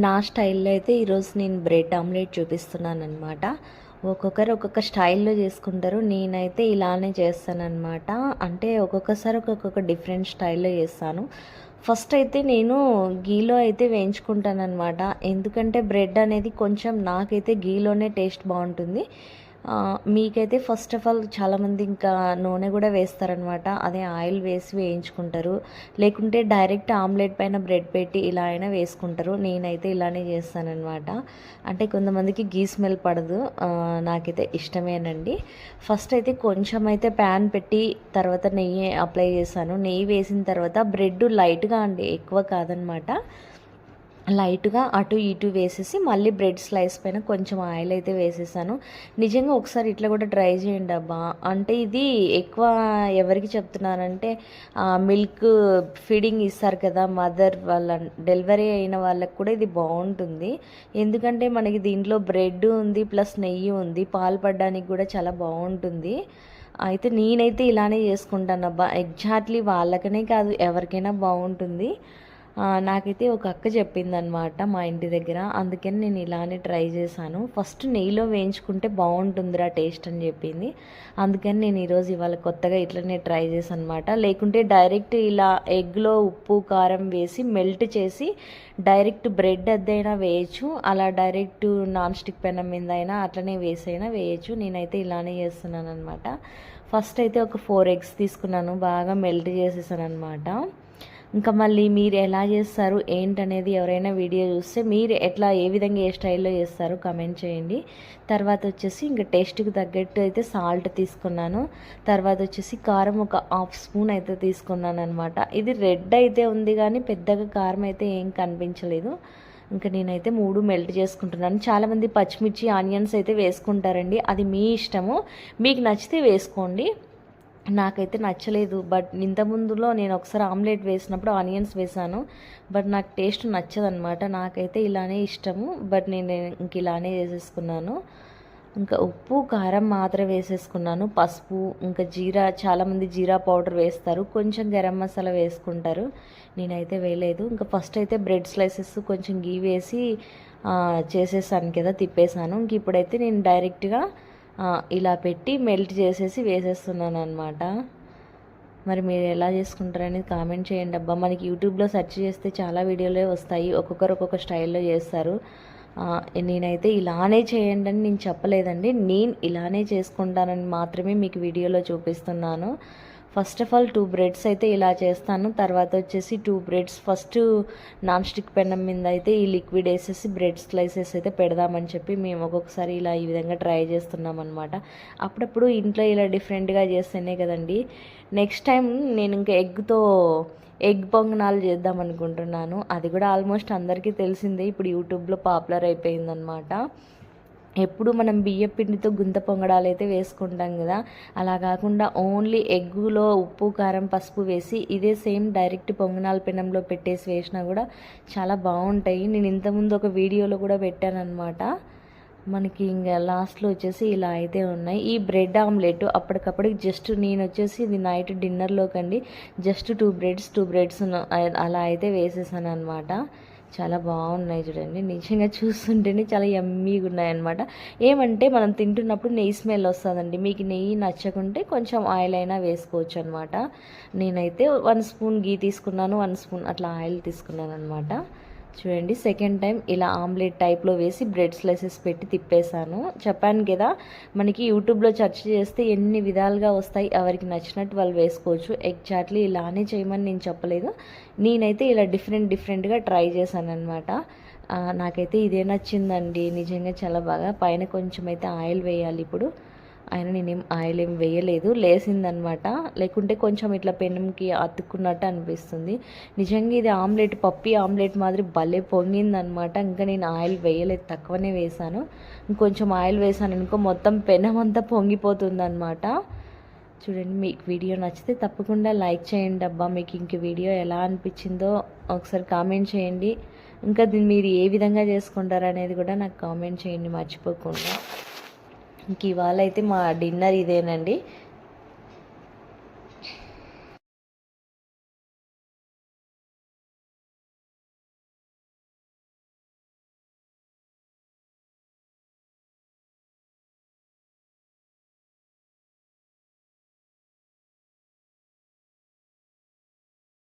నా స్టైల్లో అయితే ఈరోజు నేను బ్రెడ్ ఆమ్లెట్ చూపిస్తున్నాను అనమాట ఒక్కొక్కరు ఒక్కొక్క స్టైల్లో చేసుకుంటారు. నేనైతే ఇలానే చేస్తానన్నమాట. అంటే ఒక్కొక్కసారి ఒక్కొక్క డిఫరెంట్ స్టైల్లో చేస్తాను. ఫస్ట్ అయితే నేను గీలో అయితే వేయించుకుంటానన్నమాట. ఎందుకంటే బ్రెడ్ అనేది కొంచెం నాకైతే గీలోనే టేస్ట్ బాగుంటుంది. మీకైతే ఫస్ట్ ఆఫ్ ఆల్ చాలామంది ఇంకా నూనె కూడా వేస్తారనమాట అదే ఆయిల్ వేసి వేయించుకుంటారు. లేకుంటే డైరెక్ట్ ఆమ్లెట్ పైన బ్రెడ్ పెట్టి ఇలా అయినా వేసుకుంటారు. నేనైతే ఇలానే చేస్తానన్నమాట. అంటే కొంతమందికి గీ స్మెల్ పడదు. నాకైతే ఇష్టమేనండి. ఫస్ట్ అయితే కొంచెం అయితే ప్యాన్ పెట్టి తర్వాత నెయ్యి అప్లై చేశాను. నెయ్యి వేసిన తర్వాత బ్రెడ్ లైట్గా అండి. ఎక్కువ కాదనమాట లైట్గా అటు ఇటు వేసేసి మళ్ళీ బ్రెడ్ స్లైస్ పైన కొంచెం ఆయిల్ అయితే వేసేసాను. నిజంగా ఒకసారి ఇట్లా కూడా ట్రై చేయండి అబ్బా. అంటే ఇది ఎక్కువ ఎవరికి చెప్తున్నానంటే మిల్క్ ఫీడింగ్ ఇస్తారు కదా మదర్ వాళ్ళ డెలివరీ అయిన వాళ్ళకి కూడా ఇది బాగుంటుంది. ఎందుకంటే మనకి దీంట్లో బ్రెడ్ ఉంది ప్లస్ నెయ్యి ఉంది పాలు పడడానికి కూడా చాలా బాగుంటుంది. అయితే నేనైతే ఇలానే చేసుకుంటాను అబ్బా. ఎగ్జాక్ట్లీ వాళ్ళకనే కాదు ఎవరికైనా బాగుంటుంది. నాకైతే ఒక అక్క చెప్పిందనమాట మా ఇంటి దగ్గర. అందుకని నేను ఇలానే ట్రై చేశాను. ఫస్ట్ నెయ్యిలో వేయించుకుంటే బాగుంటుందిరా టేస్ట్ అని చెప్పింది. అందుకని నేను ఈరోజు ఇవాళ కొత్తగా ఇట్లనే ట్రై చేశాను అనమాట లేకుంటే డైరెక్ట్ ఇలా ఎగ్లో ఉప్పు కారం వేసి మెల్ట్ చేసి డైరెక్ట్ బ్రెడ్ అద్దైనా వేయచ్చు. అలా డైరెక్ట్ నాన్ స్టిక్ పెనం మీద అయినా అట్లనే వేసైనా వేయచ్చు. నేనైతే ఇలానే చేస్తున్నాను అనమాట ఫస్ట్ అయితే ఒక ఫోర్ ఎగ్స్ తీసుకున్నాను. బాగా మెల్ట్ చేసేసాను అనమాట ఇంకా మళ్ళీ మీరు ఎలా చేస్తారు ఏంటనేది ఎవరైనా వీడియో చూస్తే మీరు ఎట్లా ఏ విధంగా ఏ స్టైల్లో చేస్తారు కమెంట్ చేయండి. తర్వాత వచ్చేసి ఇంకా టేస్ట్కి తగ్గట్టు అయితే సాల్ట్ తీసుకున్నాను. తర్వాత వచ్చేసి కారం ఒక హాఫ్ స్పూన్ అయితే తీసుకున్నాను అనమాట ఇది రెడ్ అయితే ఉంది కానీ పెద్దగా కారం అయితే ఏం కనిపించలేదు. ఇంకా నేనైతే మూడు మెల్ట్ చేసుకుంటున్నాను. చాలామంది పచ్చిమిర్చి ఆనియన్స్ అయితే వేసుకుంటారండి. అది మీ ఇష్టము. మీకు నచ్చితే వేసుకోండి. నాకైతే నచ్చలేదు. బట్ ఇంత ముందులో నేను ఒకసారి ఆమ్లెట్ వేసినప్పుడు ఆనియన్స్ వేసాను. బట్ నాకు టేస్ట్ నచ్చదనమాట నాకైతే ఇలానే ఇష్టము. బట్ నేను ఇంక ఇలానే వేసేసుకున్నాను. ఇంకా ఉప్పు కారం మాత్రం వేసేసుకున్నాను. పసుపు ఇంకా జీరా చాలామంది జీరా పౌడర్ వేస్తారు. కొంచెం గరం మసాలా వేసుకుంటారు. నేనైతే వేయలేదు. ఇంకా ఫస్ట్ అయితే బ్రెడ్ స్లైసెస్ కొంచెం గీ వేసి చేసేసాను కదా తిప్పేసాను. ఇంక ఇప్పుడైతే నేను డైరెక్ట్గా ఇలా పెట్టి మెల్ట్ చేసేసి వేసేస్తున్నాను అనమాట మరి మీరు ఎలా చేసుకుంటారనేది కామెంట్ చేయండి అబ్బా. మనకి యూట్యూబ్లో సెర్చ్ చేస్తే చాలా వీడియోలే వస్తాయి. ఒక్కొక్కరు ఒక్కొక్క స్టైల్లో చేస్తారు. నేనైతే ఇలానే చేయండి అని నేను చెప్పలేదండి. నేను ఇలానే చేసుకుంటానని మాత్రమే మీకు వీడియోలో చూపిస్తున్నాను. First of all two breads అయితే ఇలా చేస్తాను. తర్వాత వచ్చేసి two breads first non stick పెనం మీద అయితే ఈ లిక్విడ్ వేసేసి బ్రెడ్ స్లైసెస్ అయితే పెడదామని చెప్పి మేము ఒక్కొక్కసారి ఇలా ఈ విధంగా ట్రై చేస్తున్నాం అనమాట అప్పుడప్పుడు ఇంట్లో ఇలా డిఫరెంట్గా చేస్తేనే కదండి. నెక్స్ట్ టైం నేను ఇంకా ఎగ్తో ఎగ్ పొంగనాలు చేద్దాం అనుకుంటున్నాను. అది కూడా ఆల్మోస్ట్ అందరికీ తెలిసిందే. ఇప్పుడు యూట్యూబ్లో పాపులర్ అయిపోయిందనమాట ఎప్పుడు మనం బియ్య పిండితో గుంత పొంగడాలు అయితే వేసుకుంటాం కదా అలా కాకుండా ఓన్లీ ఎగ్గులో ఉప్పు కారం పసుపు వేసి ఇదే సేమ్ డైరెక్ట్ పొంగనాల పెనంలో పెట్టేసి వేసినా కూడా చాలా బాగుంటాయి. నేను ఇంతకుముందు ఒక వీడియోలో కూడా పెట్టానమాట మనకి ఇంకా లాస్ట్లో వచ్చేసి ఇలా అయితే ఉన్నాయి. ఈ బ్రెడ్ ఆమ్లెట్ అప్పటికప్పటికి జస్ట్ నేను వచ్చేసి ఇది night డిన్నర్లోకండి just two breads two breads అలా అయితే వేసేసాను అనమాట చాలా బాగున్నాయి చూడండి. నిజంగా చూస్తుంటేనే చాలా ఎమ్మీగా ఉన్నాయి అనమాట ఏమంటే మనం తింటున్నప్పుడు నెయ్యి స్మెల్ వస్తుందండి. మీకు నెయ్యి నచ్చకుంటే కొంచెం ఆయిల్ అయినా వేసుకోవచ్చు అనమాట నేనైతే వన్ స్పూన్ గీ తీసుకున్నాను వన్ స్పూన్ అట్లా ఆయిల్ తీసుకున్నాను అనమాట చూడండి సెకండ్ టైం ఇలా ఆమ్లెట్ టైప్లో వేసి బ్రెడ్ స్లైసెస్ పెట్టి తిప్పేశాను. చెప్పాను కదా మనకి యూట్యూబ్లో చర్చ చేస్తే ఎన్ని విధాలుగా వస్తాయి ఎవరికి నచ్చినట్టు వాళ్ళు వేసుకోవచ్చు. ఎగ్జాక్ట్లీ ఇలానే చేయమని నేను చెప్పలేదు. నేనైతే ఇలా డిఫరెంట్ డిఫరెంట్గా ట్రై చేశాను అనమాట నాకైతే ఇదే నచ్చిందండి. నిజంగా చాలా బాగా. పైన కొంచెం అయితే ఆయిల్ వేయాలి ఇప్పుడు. ఆయన నేనేం ఆయిల్ ఏం వేయలేదు లేసిందనమాట. లేకుంటే కొంచెం ఇట్లా పెనంకి అతుక్కున్నట్టు అనిపిస్తుంది. నిజంగా ఇది ఆమ్లెట్ పప్పి ఆమ్లెట్ మాదిరి భలే పొంగిందనమాట. ఇంకా నేను ఆయిల్ వేయలేదు తక్కువనే వేసాను ఇంకొంచెం ఆయిల్ వేసాను అనుకో మొత్తం పెనం అంతా పొంగిపోతుందనమాట. చూడండి మీకు వీడియో నచ్చితే తప్పకుండా లైక్ చేయండి అబ్బా. మీకు ఇంక వీడియో ఎలా అనిపించిందో ఒకసారి కామెంట్ చేయండి. ఇంకా దీన్ని మీరు ఏ విధంగా చేసుకుంటారు అనేది కూడా నాకు కామెంట్ చేయండి మర్చిపోకుండా. ఇంక ఇవాళ అయితే మా డిన్నర్ ఇదేనండి.